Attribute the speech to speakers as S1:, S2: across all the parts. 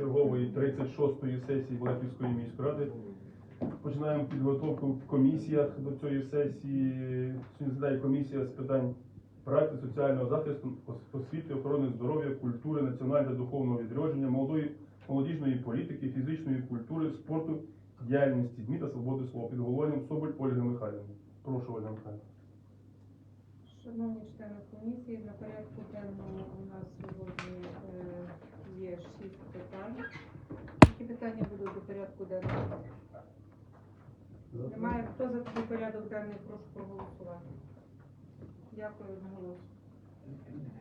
S1: чергової 36-ї сесії Володимирської міської ради. Починаємо підготовку в комісіях до цієї сесії. Сьогодні комісія з питань праці, соціального захисту, освіти, охорони здоров'я, культури, національного духовного відродження, молодої, молодіжної політики, фізичної культури, спорту, діяльності ЗМІ та свободи слова під головуванням Соболь Ольги Михайлівни. Прошу, Ольга Михайлівна.
S2: Шановні члени комісії, на порядку денному у нас сьогодні е, є шість питань. Які питання будуть до порядку денного? Немає. Хто за такий порядок денний, прошу проголосувати. Дякую одноголосно.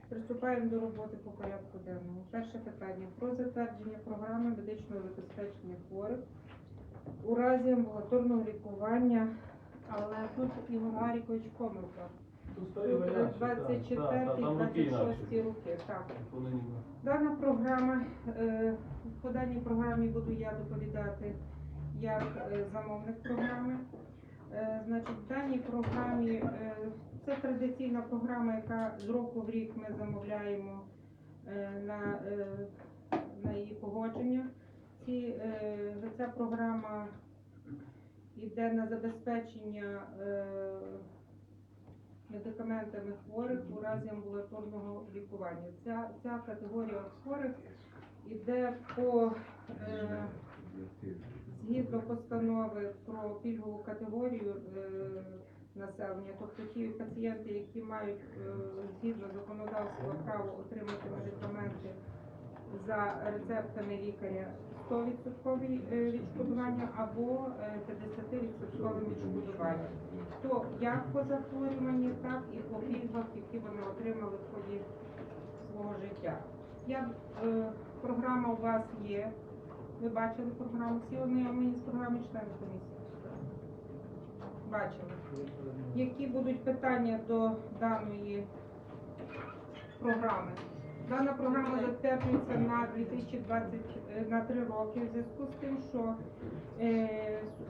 S2: Приступаємо до роботи по порядку денному. Перше питання про затвердження програми медичного забезпечення хворих у разі амбулаторного лікування, але тут Ігор Гарікович помилка.
S1: Тут
S2: 24-26 роки. Так. Дана програма, е, по даній програмі буду я доповідати як е, замовник програми. Е, Значить, в даній програмі е, це традиційна програма, яка з року в рік ми замовляємо е, на, е, на її погодження. Ці, е, ця програма йде на забезпечення е, медикаментами хворих у разі амбулаторного лікування. Ця, ця категорія хворих іде по е, згідно постанови про пільгову категорію е, населення, тобто ті пацієнти, які мають е, згідно законодавства право отримати медикаменти за рецептами лікаря 100% е, відшкодування або е, 50% відшкодування. То як по захворюванні, так і по пільгах, які вони отримали в ході свого життя. Я, е, програма у вас є. Ви бачили програму? Всі ознайомлені з програмою члени комісії? Бачили. Які будуть питання до даної програми? Дана програма затверджується на 2020 е, на 3 роки в зв'язку з тим, що е,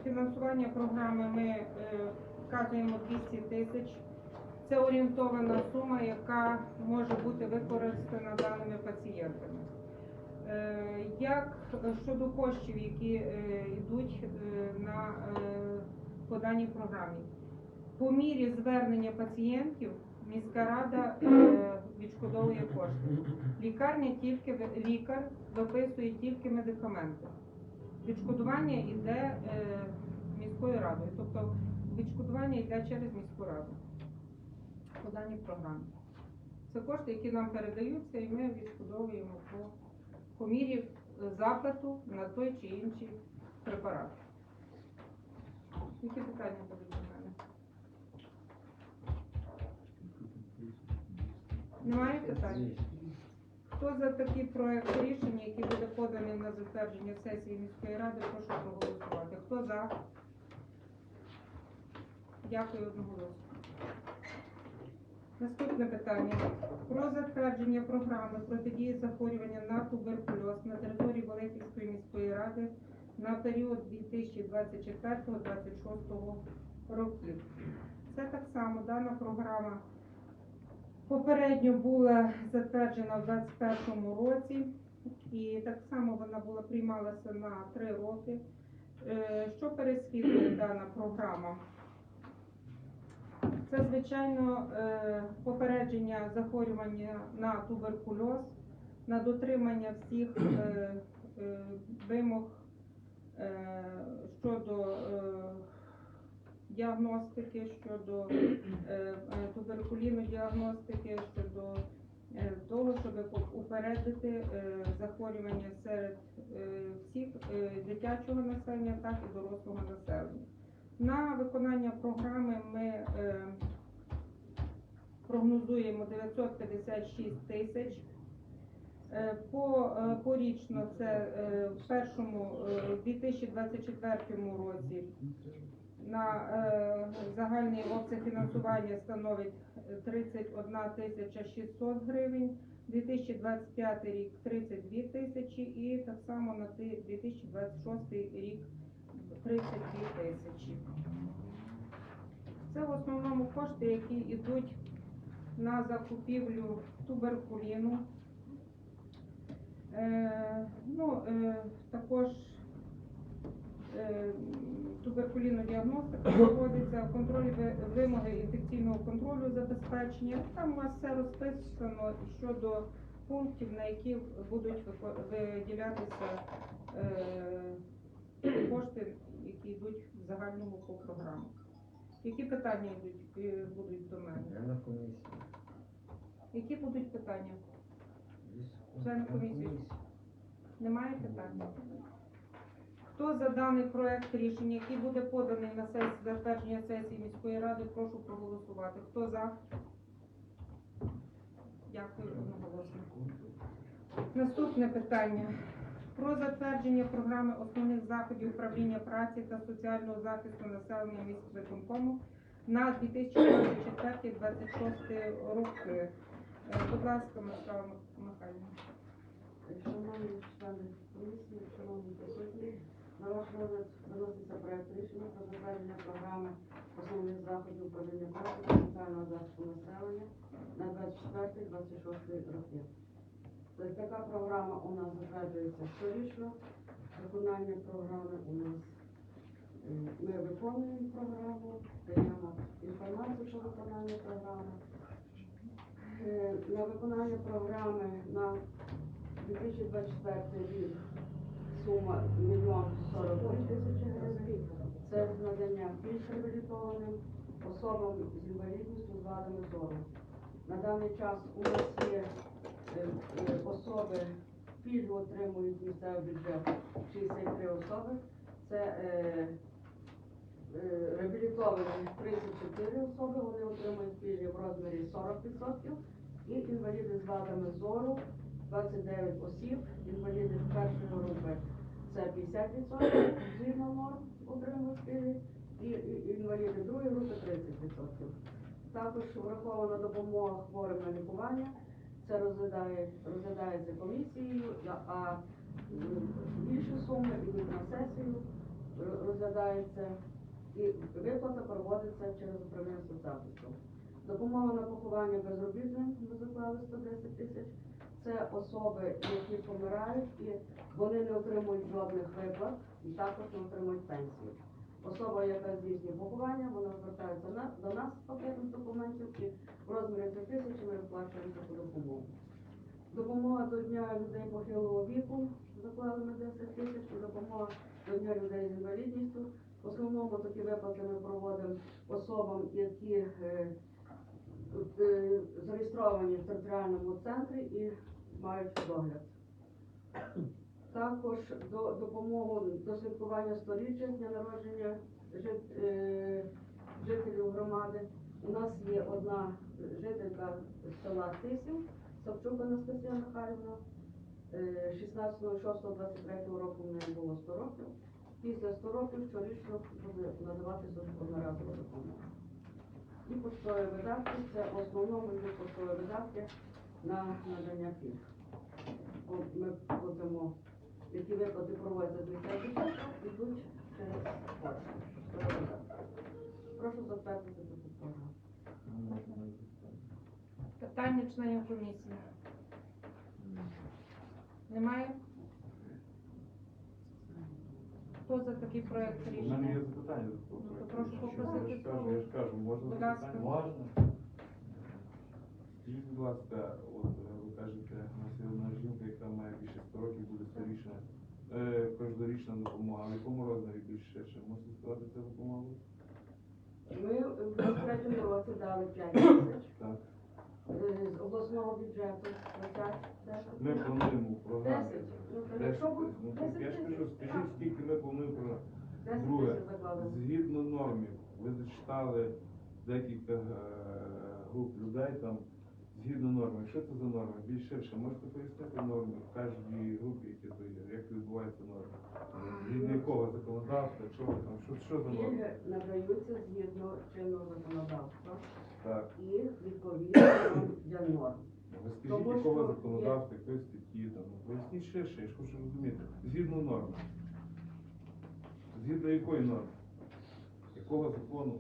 S2: фінансування програми ми е, вказуємо 200 тисяч. Це орієнтована сума, яка може бути використана даними пацієнтами. Е, Як щодо коштів, які е, йдуть е, на е, по даній програмі, по мірі звернення пацієнтів міська рада е, відшкодовує кошти. Лікарня тільки лікар виписує тільки медикаменти. Відшкодування йде е, міською радою, тобто відшкодування йде через міську раду по даній програмі. Це кошти, які нам передаються, і ми відшкодовуємо по, по мірі е, запиту на той чи інший препарат. Які питання будуть до мене? Немає питань? Хто за такий проект рішення, який буде поданий на затвердження сесії міської ради, прошу проголосувати. Хто за? Дякую одноголосно. Наступне питання. Про затвердження програми протидії захворювання на туберкульоз на території Волинської міської ради на період 2024-2026 років. Це так само дана програма попередньо була затверджена в 2021 році, і так само вона була приймалася на три роки. Е, Що переслідує дана програма? Це, звичайно, е, попередження захворювання на туберкульоз, на дотримання всіх е, вимог щодо діагностики, щодо е, е, туберкуліну діагностики, щодо е, того, щоб упередити захворювання серед всіх дитячого населення, так і дорослого населення. На виконання програми ми прогнозуємо 956 тисяч. По, порічно це в першому е, 2024 році на е, загальний обсяг фінансування становить е, 31 тисяча 600 гривень, 2025 рік 32 тисячі і так само на 2026 рік 32 тисячі. Це в основному кошти, які йдуть на закупівлю туберкуліну. Е, ну, е, також е, туберкулінна діагностика проводиться, контроль вимоги інфекційного контролю забезпечення. Там у вас все розписано щодо пунктів, на які будуть виділятися е, кошти, які йдуть в загальному по програмах. Які питання йдуть, е, будуть до мене?
S3: Я на комісії.
S2: Які будуть питання? Члени
S3: на
S2: комісії. Немає питань? Хто за даний проект рішення, який буде поданий на сесію затвердження сесії міської ради, прошу проголосувати. Хто за? Дякую одноголосно. Наступне питання. Про затвердження програми основних заходів управління праці та соціального захисту населення міськвиконкому на 2024-2026 роки. Е, Будь ласка, Мирослава Михайлівна.
S4: Шановні члени комісії, шановні присутні, на ваш розгляд виноситься проект рішення про затвердження програми основних заходів управління праці соціального захисту населення на 24-26 роки. Тобто така програма у нас затверджується щорічно. Виконання програми у нас е, ми виконуємо програму, даємо інформацію про виконання програми. Е, На виконання програми на 2024 рік сума мільйон 43 тисячі гривень. Це надання більш реабілітованим особам з інвалідністю з вадами зору. На даний час у нас є е, е, особи, пільгу отримують місцевий бюджет 63 особи. Це е, реабілітовані 34 особи, вони отримують пільги в розмірі 40%. І інваліди з вадами зору 29 осіб, інваліди з першої групи це 50% згідно норм отримують пільги, і, інваліди другої групи 30%. Також врахована допомога хворим на лікування. Це розглядає, розглядається комісією, а- більші суми йдуть на сесію, розглядається і виплата проводиться через управління соцзахисту. Допомога на поховання безробітним ми заклали 110 тисяч. Це особи, які помирають, і вони не отримують жодних виплат і також не отримують пенсії. Особа, яка здійснює поховання, вона звертається на, до нас з пакетом документів і в розмірі 3 тисячі ми виплачуємо таку допомогу. Допомога до Дня людей похилого віку заклали ми 10 тисяч, допомога до Дня людей з інвалідністю. В основному такі виплати ми проводимо особам, які е, зареєстровані в територіальному центрі і мають догляд. Також до допомогу до святкування сторіччя дня народження жит- е, жителів громади. У нас є одна жителька села Тисів, Савчук Анастасія Михайлівна. Е, 16.06.23 року в неї було 100 років. Після 100 років щорічно буде надаватися одноразова допомога. І поштові видатки це основному йдуть поштові видатки на надання пільг. Ми будемо, які виплати проводяться з місцевого бюджету, йдуть через поштові. Прошу затвердити програму.
S2: Питання членів комісії. Немає? Хто за такий проект
S5: У мене є
S2: рішення?
S5: запитання до того
S2: Ну, то прошу попросити
S5: Я ж кажу,
S2: слово.
S5: я ж кажу, можна
S2: Будь ласка.
S5: запитання?
S3: Можна?
S5: Скажіть, будь ласка, от е, ви кажете, у нас є одна жінка, яка має більше 100 років, буде сторічна, е, кожнорічна допомога. В якому розмірі більше ще можете сказати цю допомогу?
S4: Ми в 23 році дали 5 тисяч
S5: Так.
S4: Е, з обласного бюджету. Це.
S5: Ми плануємо програму.
S4: 10. Ну, то
S5: 10
S4: якщо бу-
S5: Ну,
S4: 10
S5: я ж
S4: тисяч.
S5: кажу, скажіть, скільки ми плануємо програму.
S4: 10
S5: Друге,
S4: тисяч заклали.
S5: Згідно нормів, ви зачитали декілька е, груп людей там, згідно норми. Що це за норми? Більш ширше, можете пояснити норми в кожній групі, які то є, як відбуваються норми? Згідно якого законодавства, чого там, що, що за норми?
S4: Пільги надаються згідно чинного законодавства
S5: Так,
S4: і відповідно для норм.
S5: ви скажіть,
S4: Тому
S5: якого
S4: що
S5: законодавства, якої статті там, ну, поясніть ширше, я ж хочу розуміти. Згідно норми. Згідно якої норми? Якого закону?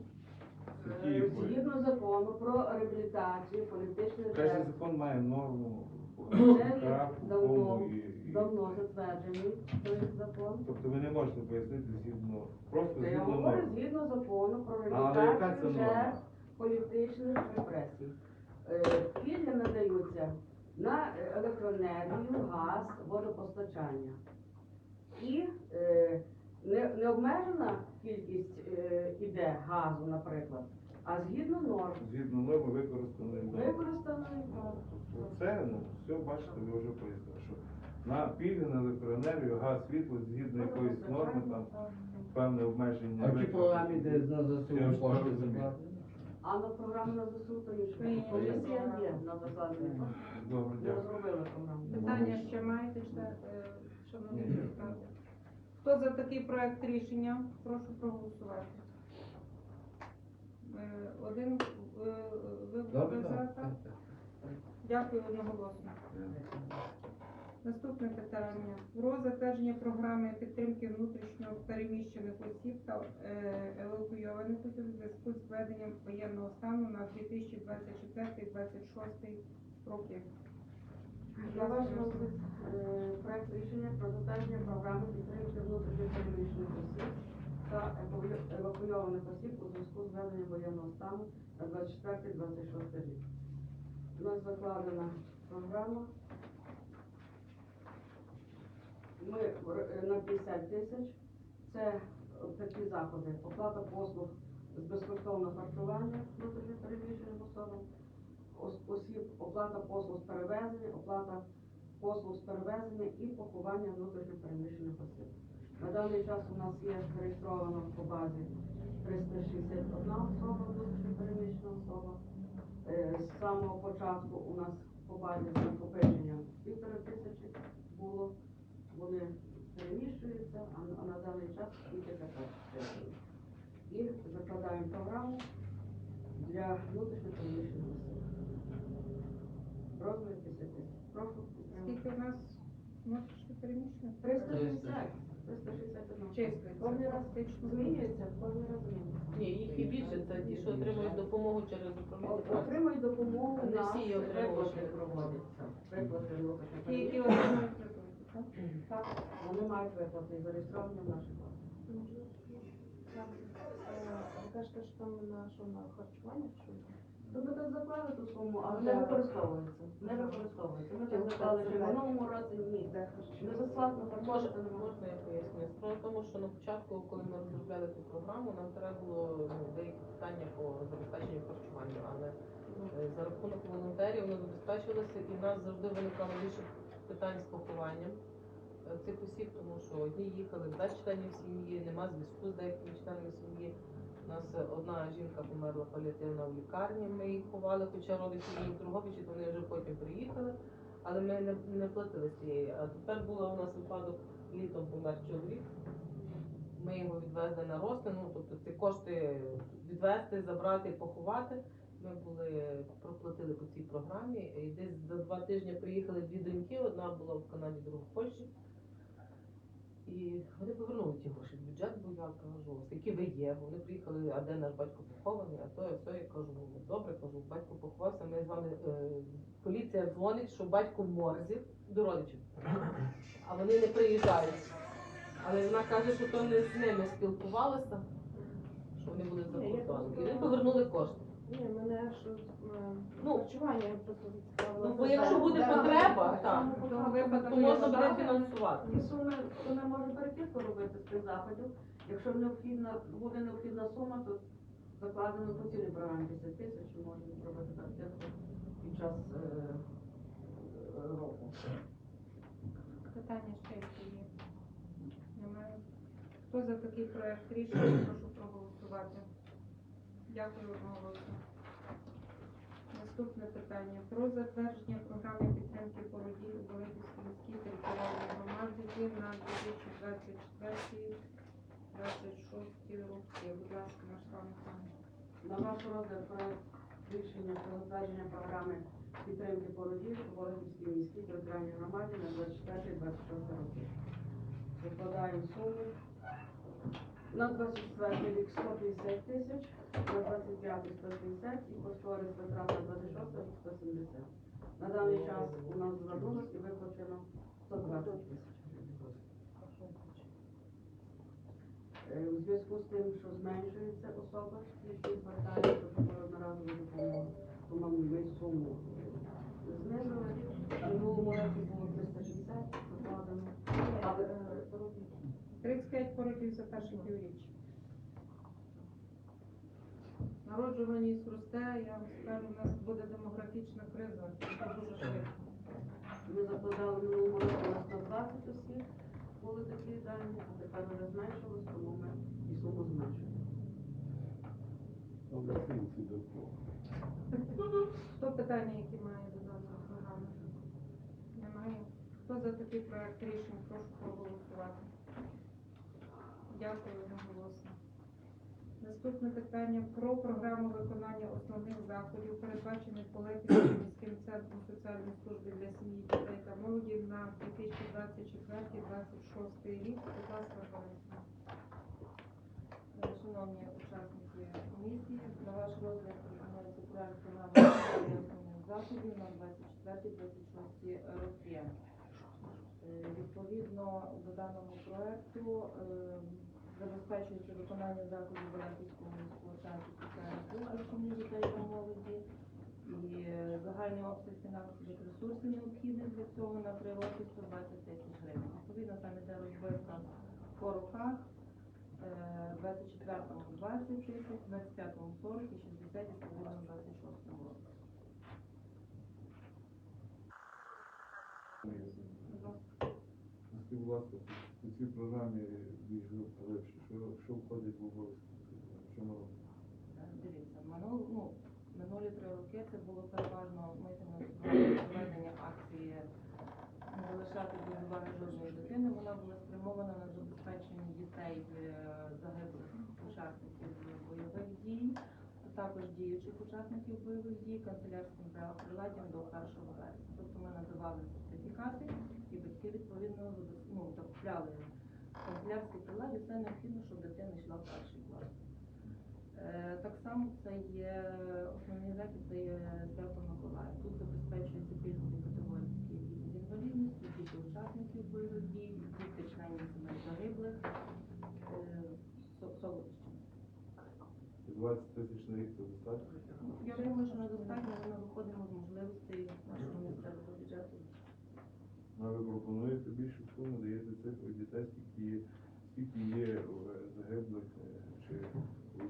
S4: Закону про реабілітацію, політичний
S5: Кожен
S4: жертв,
S5: закон має норму
S4: Вже давно.
S5: форму і,
S4: давно затверджений той закон.
S5: Тобто ви не можете пояснити згідно, просто
S4: Та я
S5: згідно
S4: говорю
S5: норм.
S4: згідно закону про
S5: яка це норма?
S4: жертв політичних репресій. Е, Пільги надаються на е, електроенергію, газ, водопостачання. І е, не, не обмежена кількість е, іде газу, наприклад, а згідно норм.
S5: Згідно норми використаної норми.
S4: Використаної норми.
S5: Це, ну, все, бачите, ви вже пояснили, що на пільги на електроенергію, газ, світло, згідно якоїсь норми, там певне обмеження.
S3: А в тій програмі, де на ЗСУ кошти
S5: розумію.
S4: А на програму на ЗСУ то інше. Комісія є на закладені.
S5: Добре, дякую.
S2: Питання ще маєте, ще, е, шановні
S5: Ні.
S2: депутати? Хто за такий проект рішення? Прошу проголосувати. Е, Один е, ви
S3: Добре,
S2: були за,
S3: так.
S2: Дякую одноголосно. Наступне питання. Про затвердження програми підтримки внутрішньо переміщених осіб та е, евакуйованих осіб у зв'язку з введенням воєнного стану на 2024-2026 роки.
S4: Розгляду, е, проект рішення про затвердження програми підтримки внутрішньо переміщених осіб та евакуйованих осіб у зв'язку з введенням воєнного стану на 24-26 рік. У нас закладена програма. Ми е, на 50 тисяч. Це такі заходи. Оплата послуг з безкоштовного харчування внутрішньо переміщеним особам, осіб, оплата послуг з перевезення, оплата послуг з перевезення і поховання внутрішньо переміщених осіб. На даний час у нас є зареєстровано по базі 361 особа, внутрішньо переміщена особа. Е, З самого початку у нас по базі з накопиченням півтора тисячі було. Вони переміщуються, а на- даний час тільки така. І закладаємо програму для внутрішньо переміщених осіб. Розмір 10 тисяч. Прошу.
S2: Скільки у нас внутрішньо переміщених?
S4: 360. 361.
S2: Чисто.
S4: Кожен раз змінюється, кожен раз змінюється.
S6: Ні, їх і більше, це ті, що отримують допомогу через управління
S4: Отримують допомогу
S6: Не
S4: на
S6: всі її отримують.
S4: проводяться. Виплати
S2: Ті, які отримують виплати, так?
S4: Так, вони мають виплати і зареєстровані в нашій базі.
S7: Ви кажете, що там на що на харчування? Що?
S4: Тобто так заклали ту суму, але не використовується. Не використовується. Ми так заклали, що в минулому році ні. Безоплатно
S6: Може,
S4: харчувати не
S6: можна. я поясню? Справа в тому, що на початку, коли ми розробляли цю програму, нам треба було ну, деякі питання по забезпеченню харчування, але е, за рахунок волонтерів воно забезпечилося і в нас завжди виникало більше питань з похованням е, цих осіб, тому що одні їхали без членів сім'ї, нема зв'язку з деякими членами сім'ї. У нас е, одна жінка померла паліативна в лікарні, ми її ховали, хоча родичі її в Другобичі, то вони вже потім приїхали, але ми не, не платили з цієї. А тепер була у нас випадок літом помер чоловік. Ми його відвезли на розтин, ну тобто ці кошти відвезти, забрати, поховати. Ми були проплатили по цій програмі. І десь за два тижні приїхали дві доньки, одна була в Канаді, друга в Польщі. І вони повернули ті гроші в бюджет, бо я кажу, скільки ви є? Вони приїхали, а де наш батько похований, а то і все. Я кажу, ну добре, кажу, батько поховався, ми з вами е, поліція дзвонить, що батько в морзі до родичів, а вони не приїжджають. Але вона каже, що то не з ними спілкувалася, що вони були за кордоном. І вони повернули кошти.
S7: Ні, мене що
S6: Ну,
S7: харчування я просто зацікавила.
S6: Ну, бо якщо буде потреба, так, то можна буде фінансувати.
S4: І суми, то ми можемо перекидку робити з тих заходів. Якщо необхідна, буде необхідна сума, то закладено по цілій програмі 10 тисяч, можемо зробити перекидку під час е, е, року.
S2: Питання ще які є? Немає. Хто за такий проект рішення, прошу проголосувати. Дякую одноголосно. Наступне питання. Про затвердження програми підтримки породіль у Володівській міській територіальній громаді на 2024-2026 роки. Будь ласка, Мирослава Михайлівна.
S4: На ваш розгляд проект рішення про затвердження програми підтримки породів у Володівській міській територіальній громаді на 24-26 роки. Закладаємо суму. На 24 рік 150 тисяч, на 25 150 і кошторис витрат на 26 170. На даний час у нас звернулось і виплачено 120 тисяч. Е, У зв'язку з тим, що зменшується особа, які звертаються до одноразової допомоги, тому ми суму е, знизили. В минулому році було 360 закладено. Але е,
S2: 35 пороків за перше півріччя. Народжуваність росте, я вам скажу, у нас буде демографічна криза. Це дуже швидко.
S4: ми закладали в минулому році у нас на 20 осіб були такі дані, а тепер вже зменшилось, тому ми і суму зменшуємо.
S2: Хто питання, які має до даної програми? Немає. Хто за такий проект рішень, прошу проголосувати. Дякую одноголосно. Наступне питання про програму виконання основних заходів, передбачених Полепівським міським центром соціальної служби для сім'ї, дітей та молоді на 2024-2026 рік. Будь ласка.
S7: Е, Шановні учасники комісії, на ваш розгляд пропонується проект програми основних заходів на 24-26 роки. Е, Відповідно до даного проекту забезпечується виконання заходів Балаківського міського центру соціальної служби сім'ї, дітей та молоді і е, загальний обсяг фінансових ресурсів необхідних для цього на три роки 120 тисяч гривень. Відповідно, там іде розбивка по роках. Е, 24-му 20 тисяч, 25-му 40 і 60 відповідно в 26-му році.
S5: Будь у цій програмі більш глибше, що, що входить в обов'язки? Що ми робимо?
S7: Е, Дивіться, минул, ну, минулі три роки це було переважно ми проведення акції не залишати без жодної дитини. Вона була спрямована на забезпечення дітей е, загиблих учасників бойових дій, а також діючих учасників бойових дій канцелярським приладдям до 1 вересня. Тобто ми надавали сертифікати і батьки відповідно ну, закупляли канцелярські приладі. Це необхідно, щоб дитина йшла в перший клас. Е, Так само це є основний захід, це є свято Миколая. Тут забезпечується пільгові категорії діти з інвалідністю, діти учасників бойових дій, діти членів сімей загиблих, е, солодощі.
S5: 20 тисяч на рік це достатньо?
S7: Я думаю, що недостатньо, ми виходимо з можливостей нашого.
S5: А ви пропонуєте більшу суму, даєте цифру дітей, скільки є, скільки є е, загиблих е, чи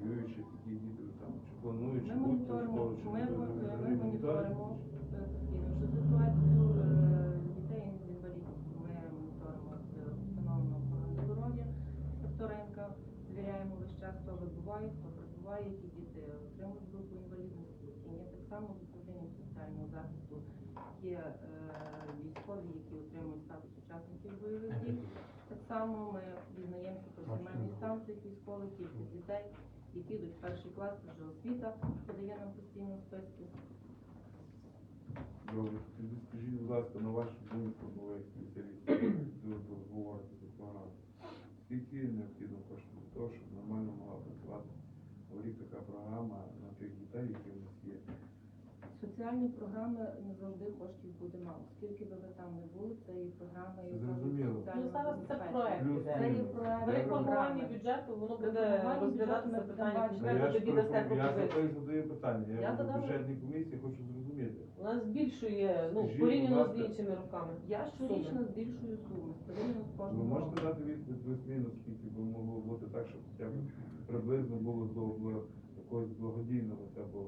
S5: воюючих, які діти там, чи планують, чи
S7: Ми
S5: будуть в
S7: моніторимо,
S5: школу, чи
S7: ми, ми, ми моніторимо е, постійно ситуацію е, дітей з інвалідністю. Ми моніторимо з установленого охорони здоров'я вторинка, звіряємо весь час, хто вибуває, хто прибуває, які діти отримують групу інвалідності, які ні. Так само з управлінням соціального захисту є е, військові, які отримують статус учасників бойових дій. Так само ми дізнаємося про сімейний стан цих військових, кількість дітей, які йдуть в перший клас, вже освіта подає нам постійно списки.
S5: Добре, скажіть, будь ласка, на вашу думку, бо ви спеціаліст, ви тут говорите за програму. Скільки необхідно коштів для того, щоб нормально могла працювати в рік така програма на тих дітей, які?
S7: Соціальні програми не завжди коштів буде мало. Скільки би ви там не були, це і програми, і
S5: Зрозуміло.
S6: Ну, зараз це проект іде.
S7: Це є проект.
S5: Я
S6: бюджету воно
S7: При
S6: буде
S7: формуванні
S6: розглядатися
S7: бюджету ми
S6: питання
S5: Ну,
S6: бюджету,
S5: я ж
S6: тобі дасте
S5: припро- я
S6: пропозицію.
S5: те задаю питання. Я,
S6: Я
S5: в
S6: задам.
S5: бюджетній комісії хочу зрозуміти.
S6: У нас збільшує, ну,
S5: Скажіть,
S6: порівняно
S5: будь
S6: з
S5: ласка.
S6: іншими роками.
S7: Я щорічно збільшую суму, порівняно з
S5: Ви
S7: кожним
S5: можете
S7: роком.
S5: дати відповідь плюс-мінус, скільки би могло бути так, щоб хоча б приблизно було до бл- якогось благодійного або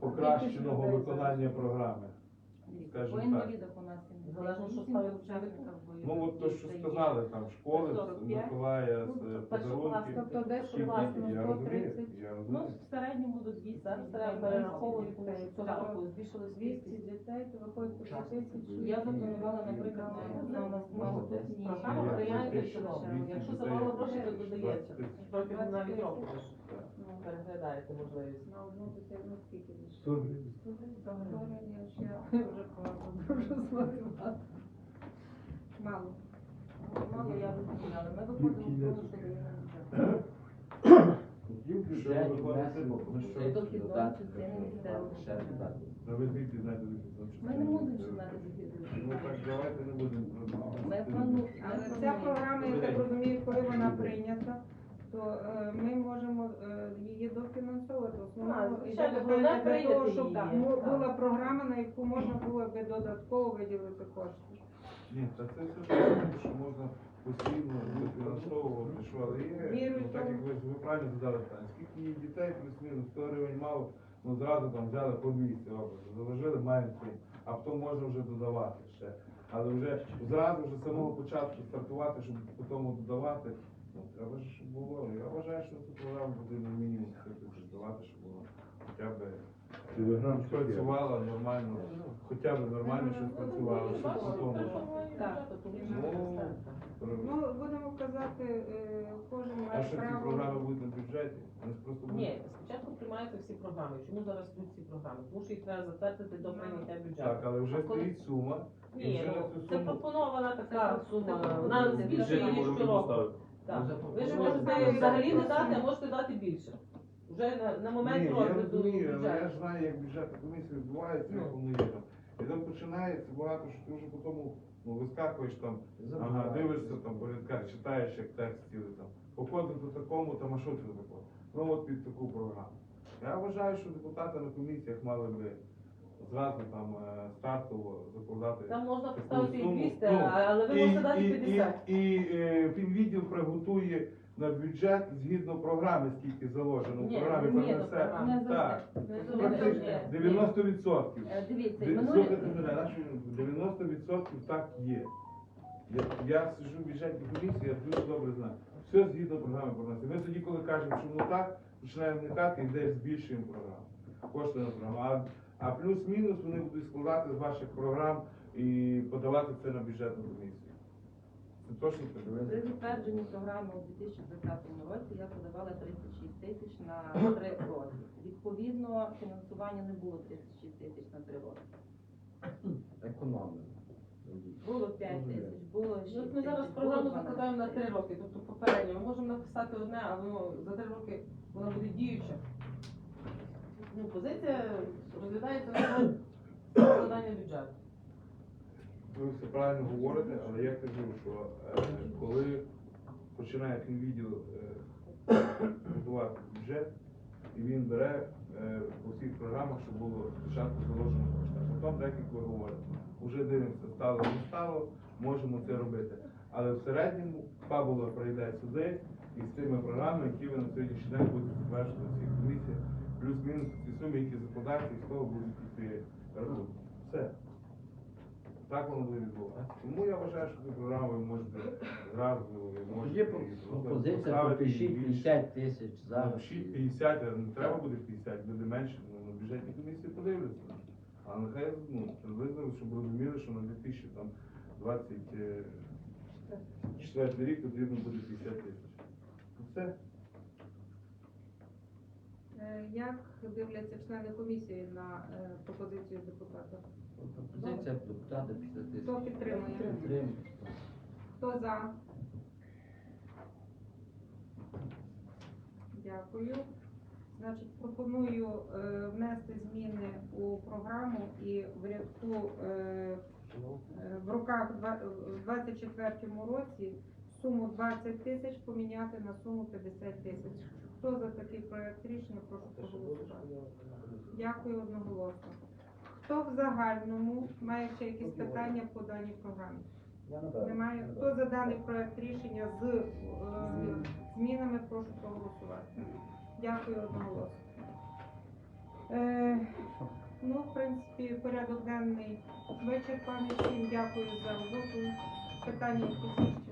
S5: покращеного виконання програми.
S7: Дивіться,
S5: скажімо так.
S7: інвалідах у нас
S6: Залежно, що
S7: 78,
S6: ставить
S7: бойових
S5: Ну от то, що сказали, там школи, з
S7: 45.
S5: Миколая,
S6: Ну,
S5: з е,
S6: першокласники.
S2: Тобто десь
S5: Скільки?
S2: власне
S5: Я розумію,
S2: 130.
S5: я
S7: Ну,
S5: розумію.
S7: в середньому до 200.
S6: Зараз треба перераховувати, тому що цього року збільшилось
S2: 200
S6: 200.
S2: дітей, то виходить по 2 тисячі.
S7: Я запланувала, наприклад, на на наступні
S6: Програма
S5: Є,
S6: прийняється
S5: є,
S6: чудово.
S5: є,
S6: Якщо замало грошей, то додається.
S5: 20 тисяч.
S6: Трохи навіть року
S5: Так.
S7: Ну,
S6: переглядаєте можливість.
S2: На одну дитину скільки більше?
S5: 100 гривень.
S2: 100 гривень, я ще вже класно дуже смотрювати. Мало.
S7: Мало я розумію, але ми виходимо з того, що
S5: ви ну,
S3: ну,
S7: Ми не
S5: Ну так давайте не будемо про
S7: Ми плану-
S2: Але ця програма, я так розумію, коли вона прийнята, то е, ми можемо е, її дофінансовувати. Основне
S6: Так,
S2: йде
S6: звичайно,
S2: питання для
S6: прийняти
S2: того, щоб
S6: її,
S2: так,
S6: так.
S2: була програма, на яку можна було би додатково виділити кошти.
S5: Ні, та це все зрозуміло, що можна постійно фінансовувати, що але є, ну
S2: в
S5: так
S2: тому.
S5: як ви, ви правильно задали питання, скільки є дітей, плюс-мінус 100 гривень мало, ну зразу там взяли по 200 образу, заложили, маємо цим, а потім можна вже додавати ще. Але вже зразу вже з самого початку стартувати, щоб потім додавати, ну треба щоб було. Я вважаю, що цю програму потрібно мінімум додавати, щоб було хоча б
S1: Телеграм
S5: працювала нормально, хоча б нормально щось працювало, щоб потім.
S2: Так.
S5: Ну,
S2: Ну, будемо казати, е, кожен
S5: А
S2: має
S5: що ці
S2: право.
S5: програми будуть на бюджеті? Вони ж просто будуть.
S6: Ні, спочатку приймаються всі програми. Чому зараз йдуть ці програми? Тому що їх треба затвердити до прийняття бюджету.
S5: Так, але вже
S6: коли-
S5: стоїть сума. і
S6: Ні,
S5: вже на
S6: ну
S5: цю
S6: це
S5: суму.
S6: пропонована така сума. Вона збільшує її щороку. Так. Ви ж можете взагалі не дати, а можете дати більше. Вже на, на момент
S5: Ні, я
S6: розгляду
S5: розумію, але я
S6: бюджету.
S5: ж знаю, як бюджетна комісія відбувається, як
S6: Ну.
S5: воно є там. І там починається багато, що ти вже потім ну, вискакуєш там, ага, дивишся там по рядках, читаєш як текст цілий там. Походив до такому, там, а що це таке? Ну от під таку програму. Я вважаю, що депутати на комісіях мали би зразу там е, стартово закладати.
S6: Там можна
S5: таку
S6: поставити і
S5: суму.
S6: 200,
S5: Ну,
S6: але ви
S5: і-
S6: можете дати
S5: і-
S6: 50.
S5: І, і, е, фінвідділ приготує на бюджет згідно програми, скільки заложено в
S6: Ні,
S5: програмі
S6: ні,
S5: про
S6: до програми.
S7: Не
S5: Так,
S7: завжди. Не
S5: практично
S7: завжди.
S5: 90%.
S7: Е, Дивіться,
S5: Ди-
S7: минулі
S5: Слухайте мене, наші 90% так є. Я, я сиджу в бюджетній комісії, я дуже добре знаю. Все згідно програми прогнози. Ми тоді, коли кажемо, що воно так, починаємо вникати і десь збільшуємо програму. Кошти на програму. А, а плюс-мінус вони будуть складати з ваших програм і подавати це на бюджетну комісію. Це точно так.
S7: При затвердженні програми у 2020 році я подавала 36 тисяч на 3 роки. Відповідно, фінансування не було 36 тисяч на 3 роки.
S3: Економимо.
S7: Було 5 тисяч, було 6
S6: Ну,
S7: тисяч.
S6: Ми зараз програму закладаємо на 3 роки, тобто попередньо. Ми можемо написати одне, а воно за 3 роки вона буде діюча. Ну, позиція розглядається на складання бюджету.
S5: Ви все правильно говорите, але я кажу, що е, коли починає фінвідділ е, бюджет, і він бере е, по всіх програмах, щоб було спочатку заложено кошти. Потім, як ви вже дивимося, стало не стало, можемо це робити. Але в середньому фабула прийде сюди і з тими програмами, які ви на сьогоднішній день будете затверджувати в цих комісіях, плюс-мінус ці суми, які закладаються, і з того будуть йти рахунки. Все. Так воно буде відбуватися. Тому я вважаю, що цю програму ви можете зразу ви можете
S3: Є пропозиція,
S5: поставити
S3: пропишіть
S5: більше.
S3: 50 тисяч зараз.
S5: Напишіть 50, а не треба буде 50, буде менше, ну, на бюджетній комісії подивляться. А нехай ну, приблизно, щоб розуміли, що на 2024 рік потрібно буде 50 тисяч. Ну, Все.
S2: Е, Як дивляться члени комісії на е, пропозицію депутата?
S3: Пропозиція депутата 50 тисяч.
S2: Хто підтримує?
S3: Підтримуємо.
S2: Хто за? Дякую. Значить, пропоную е, внести зміни у програму і в рядку е, в руках в 24 році суму 20 тисяч поміняти на суму 50 тисяч. Хто за такий проект рішення, прошу проголосувати. Дякую одноголосно. Хто в загальному має ще якісь питання по даній програмі? Немає. Хто за даний проект рішення з е, змінами, прошу проголосувати. Дякую одноголосно. Е, ну, в принципі, порядок денний вичерпаний. Всім дякую за роботу. Питання якісь?